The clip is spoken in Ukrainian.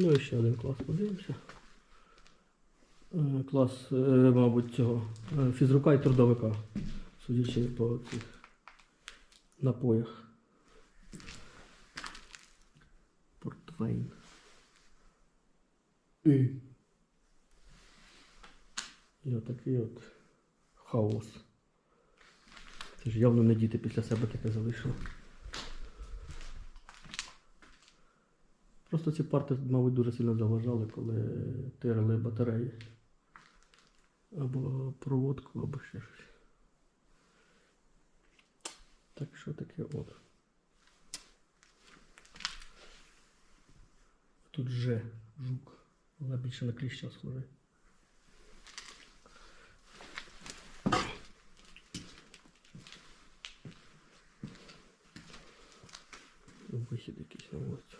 Ну і ще один клас подивимося. Е, Клас, е, мабуть, цього е, фізрука і трудовика. Судячи по цих напоях. Портвейн. І. І отакий от хаос. Це ж явно не діти після себе таке залишили. Просто ці парти, мабуть, дуже сильно заважали, коли тирили батареї. Або проводку, або ще щось. Так що таке от. Тут же жук. Вона більше на кліща схожий. Вихід якийсь на вулицю.